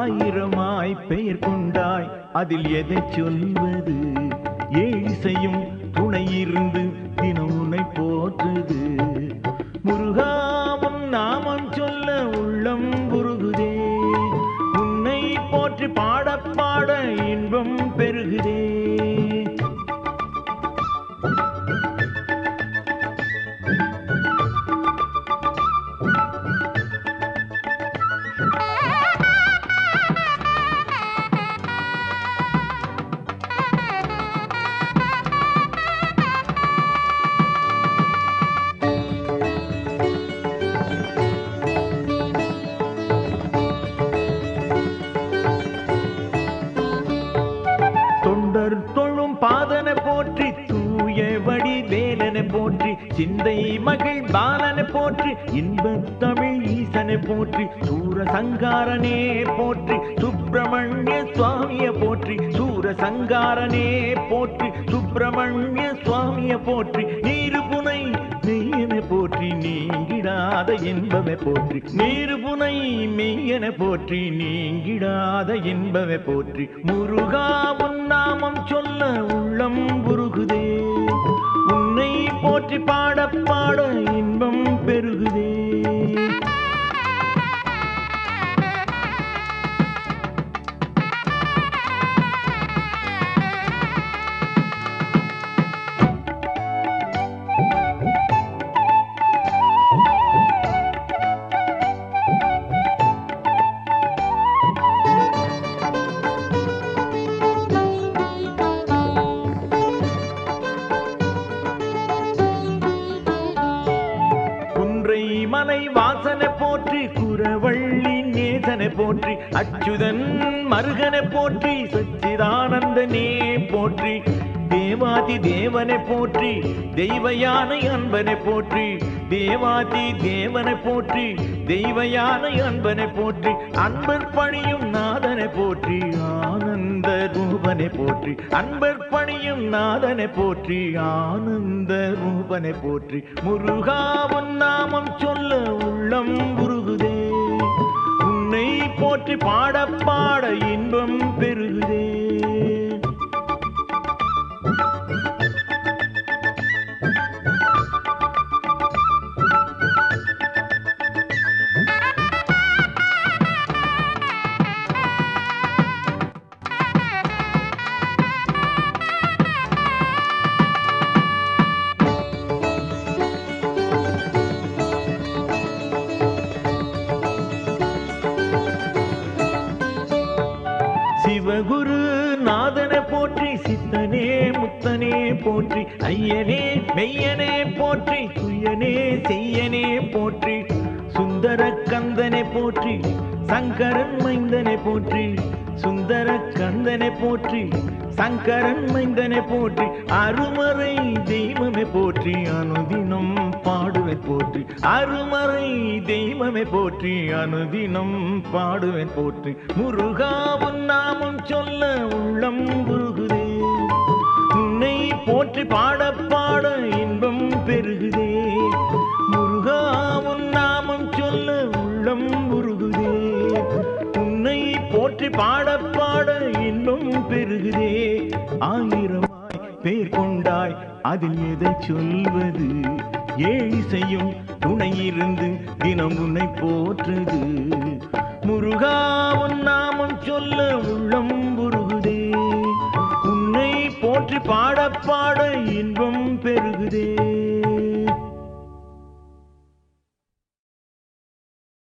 ஆயிரமாய் பெயர் கொண்டாய். அதில் எதை சொல்வது? ஏழிசையும் துணை இருந்து தினம் உன்னை போற்றுது. முருகாவும் நாமம் சொல்ல உள்ளம் உருகுதே. உன்னை போற்றி பாட பாட இன்பம் பெருகுதே. பாதனை போற்றி தூய வடி வேலனை போற்றி சிந்தை மகள் பாலனை போற்றி இன்பத் தமிழ் ஈசனை போற்றி சூர சங்காரனே போற்றி சுப்பிரமணிய சுவாமிய போற்றி சூர சங்காரனே போற்றி சுப்பிரமணிய சுவாமிய போற்றி நீரு மெய்யனை நீங்கிடாத இன்பமே போற்றி. நீருபுனை மெய்யனை போற்றி. நீங்கிடாத இன்பமே போற்றி. முருகா உன் நாமம் சொல்ல உள்ளம் உருகுதே. உன்னை போற்றி பாட பாட இன்பம் பெருகுதே. குன்றை வாசனை போற்றி குரவள்ளி நேசனை போற்றி அச்சுதன் மருகனை போற்றி சச்சிதானந்தனே போற்றி தேவாதி தேவனை போற்றி தெய்வ யானை அன்பனை போற்றி தேவாதி தேவனை போற்றி தெய்வயான அன்பனை போற்றி அன்பர் பணியும் நாதனை போற்றி ஆனந்த ரூபனை போற்றி அன்பர் பணியும் நாதனை போற்றி ஆனந்த ரூபனை போற்றி. முருகாவன் நாமம் சொல்ல உள்ளம் உருகுதே. உன்னை போற்றி பாட பாட இன்பம் பெருகுதே. சிவகுரு நாதனை போற்றி சித்தனே முத்தனே போற்றி ஐயனே மெய்யனே போற்றி துயனே செய்யனே போற்றி சுந்தர கந்தனை போற்றி சங்கரன் மைந்தனை போற்றி சுந்தர போற்றி சங்கரன் மைந்தனை போற்றி அருமறை தெய்வமே போற்றி அனுதினம் பாடுவேன் போற்றி. அருமறை தெய்வமே போற்றி அனுதினம் பாடுவேன் போற்றி. முருகாவும் நாமும் சொல்ல உள்ளம் உருகுதே. உன்னை போற்றி பாட பாட இன்பம் பெருகுதே. முருகாவும் நாமும் சொல்ல உள்ளம் உருகுதே. உன்னை போற்றி பாட பாட இன்பம் பெருகுதே. ஆயிரமாய் பேர் கொண்டாய். அதில் எதை சொல்வது? ஏழிசையும் துணை இருந்து தினம் உன்னை போற்றுது. முருகாவன் நாமம் சொல்ல உள்ளம் உருகுதே. உன்னை போற்றி பாட பாட இன்பம் பெருகுதே.